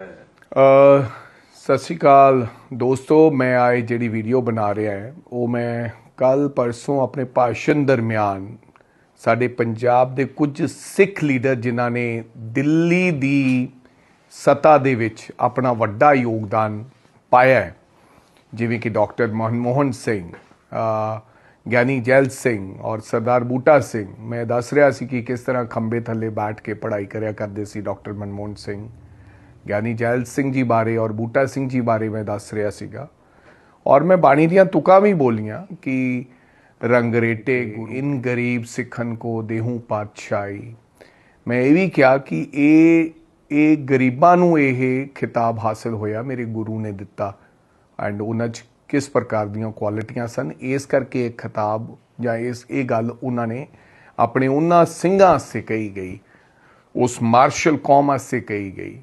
ਸਤਿ ਸ਼੍ਰੀ ਅਕਾਲ ਦੋਸਤੋ, ਮੈਂ ਆਏ ਜਿਹੜੀ ਵੀਡੀਓ ਬਣਾ ਰਿਹਾ ਹੈ, ਉਹ ਮੈਂ ਕੱਲ ਪਰਸੋਂ ਆਪਣੇ ਭਾਸ਼ਣ ਦਰਮਿਆਨ ਸਾਡੇ ਪੰਜਾਬ ਦੇ ਕੁਝ ਸਿੱਖ ਲੀਡਰ ਜਿਨ੍ਹਾਂ ਨੇ ਦਿੱਲੀ ਦੀ ਸੱਤਾ ਦੇ ਵਿੱਚ ਆਪਣਾ ਵੱਡਾ ਯੋਗਦਾਨ ਪਾਇਆ ਹੈ, ਜਿਵੇਂ ਕਿ ਡਾਕਟਰ ਮਨਮੋਹਨ ਸਿੰਘ ਗਿਆਨੀ ਜੈਲ ਸਿੰਘ ਔਰ ਸਰਦਾਰ ਬੂਟਾ ਸਿੰਘ। ਮੈਂ ਦੱਸ ਰਿਹਾ ਸੀ ਕਿ ਕਿਸ ਤਰ੍ਹਾਂ ਖੰਬੇ ਥੱਲੇ ਬੈਠ ਕੇ ਪੜ੍ਹਾਈ ਕਰਿਆ ਕਰਦੇ ਸੀ ਡਾਕਟਰ ਮਨਮੋਹਨ ਸਿੰਘ। ਗਿਆਨੀ ਜੈਲ ਸਿੰਘ ਜੀ ਬਾਰੇ ਔਰ ਬੂਟਾ ਸਿੰਘ ਜੀ ਬਾਰੇ ਮੈਂ ਦੱਸ ਰਿਹਾ ਸੀਗਾ। ਔਰ ਮੈਂ ਬਾਣੀ ਦੀਆਂ ਤੁਕਾਂ ਵੀ ਬੋਲੀਆਂ ਕਿ ਰੰਗਰੇਟੇ ਇਨ ਗਰੀਬ ਸਿੱਖਨ ਕੋ ਦੇਹੂ ਪਾਤਸ਼ਾਹੀ। ਮੈਂ ਇਹ ਵੀ ਕਿਹਾ ਕਿ ਇਹ ਇਹ ਗਰੀਬਾਂ ਨੂੰ ਇਹ ਖਿਤਾਬ ਹਾਸਲ ਹੋਇਆ ਮੇਰੇ ਗੁਰੂ ਨੇ ਦਿੱਤਾ। ਐਂਡ ਉਹਨਾਂ 'ਚ ਕਿਸ ਪ੍ਰਕਾਰ ਦੀਆਂ ਕੁਆਲਿਟੀਆਂ ਸਨ ਇਸ ਕਰਕੇ ਇਹ ਖਿਤਾਬ ਜਾਂ ਇਸ ਇਹ ਗੱਲ ਉਹਨਾਂ ਨੇ ਆਪਣੇ ਉਹਨਾਂ ਸਿੰਘਾਂ ਸੇ ਕਹੀ ਗਈ ਉਸ ਮਾਰਸ਼ਲ ਕੌਮ ਸੇ ਕਹੀ ਗਈ।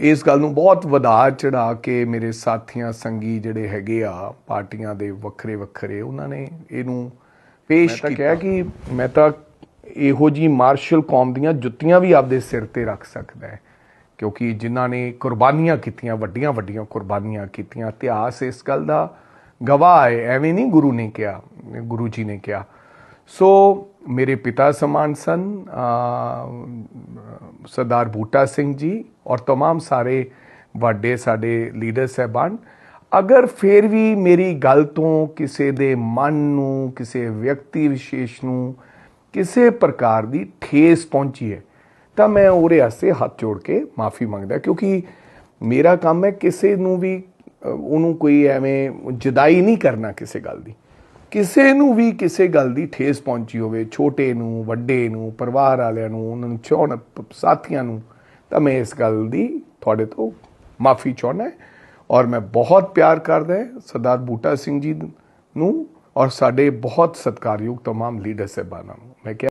ਇਸ ਗੱਲ ਨੂੰ ਬਹੁਤ ਵਧਾ ਚੜਾ ਕੇ ਮੇਰੇ ਸਾਥੀਆਂ ਸੰਗੀ ਜਿਹੜੇ ਹੈਗੇ ਆ ਪਾਰਟੀਆਂ ਦੇ ਵੱਖਰੇ ਵੱਖਰੇ ਉਹਨਾਂ ਨੇ ਇਹਨੂੰ ਪੇਸ਼ ਕੀਤਾ। ਕਿਹਾ ਕਿ ਮੈਂ ਤਾਂ ਇਹੋ ਜੀ ਮਾਰਸ਼ਲ ਕੌਮ ਦੀਆਂ ਜੁੱਤੀਆਂ ਵੀ ਆਪਦੇ ਸਿਰ ਤੇ ਰੱਖ ਸਕਦਾ ਹੈ ਕਿਉਂਕਿ ਜਿਨ੍ਹਾਂ ਨੇ ਕੁਰਬਾਨੀਆਂ ਕੀਤੀਆਂ ਵੱਡੀਆਂ ਵੱਡੀਆਂ ਕੁਰਬਾਨੀਆਂ ਕੀਤੀਆਂ ਇਤਿਹਾਸ ਇਸ ਗੱਲ ਦਾ ਗਵਾਹ ਹੈ ਐਵੇਂ ਨਹੀਂ ਗੁਰੂ ਨੇ ਕਿਹਾ ਗੁਰੂ ਜੀ ਨੇ ਕਿਹਾ। ਸੋ ਮੇਰੇ ਪਿਤਾ ਸਮਾਨ ਸਨ ਸਰਦਾਰ ਬੂਟਾ ਸਿੰਘ ਜੀ ਔਰ तमाम ਸਾਰੇ ਵੱਡੇ ਸਾਡੇ ਲੀਡਰ ਸਹਿਬਾਨ ਅਗਰ ਫਿਰ ਵੀ ਮੇਰੀ ਗੱਲ ਤੋਂ ਕਿਸੇ ਦੇ ਮਨ ਨੂੰ ਕਿਸੇ ਵਿਅਕਤੀ ਵਿਸ਼ੇਸ਼ ਨੂੰ ਕਿਸੇ ਪ੍ਰਕਾਰ ਦੀ ਠੇਸ ਪਹੁੰਚੀ ਹੈ ਤਾਂ ਮੈਂ ਉਹਦੇ ਵਾਸਤੇ ਹੱਥ ਜੋੜ ਕੇ ਮਾਫੀ ਮੰਗਦਾ ਕਿਉਂਕਿ ਮੇਰਾ ਕੰਮ ਹੈ ਕਿਸੇ ਨੂੰ ਵੀ ਅ, ਉਹਨੂੰ ਕੋਈ ਐਵੇਂ ਜਦਾਈ ਨਹੀਂ ਕਰਨਾ ਕਿਸੇ ਗੱਲ ਦੀ ਕਿਸੇ ਨੂੰ ਵੀ ਕਿਸੇ ਗੱਲ ਦੀ ਠੇਸ ਪਹੁੰਚੀ ਹੋਵੇ ਛੋਟੇ ਨੂੰ ਵੱਡੇ ਨੂੰ ਪਰਿਵਾਰ ਵਾਲਿਆਂ ਨੂੰ ਉਹਨਾਂ ਨੂੰ ਚਾਹਣ ਸਾਥੀਆਂ ਨੂੰ ਤਾਂ ਮੈਂ ਇਸ ਗੱਲ ਦੀ ਤੁਹਾਡੇ ਤੋਂ ਮਾਫੀ ਚਾਹੁੰਦਾ ਹਾਂ ਔਰ ਮੈਂ ਬਹੁਤ ਪਿਆਰ ਕਰਦਾ ਹਾਂ ਸਰਦਾਰ ਬੂਟਾ ਸਿੰਘ ਜੀ ਨੂੰ ਔਰ ਸਾਡੇ ਬਹੁਤ ਸਤਿਕਾਰਯੋਗ तमाम ਲੀਡਰ ਸਾਹਿਬਾਨਾਂ ਨੂੰ ਮੈਂ ਕਿਹਾ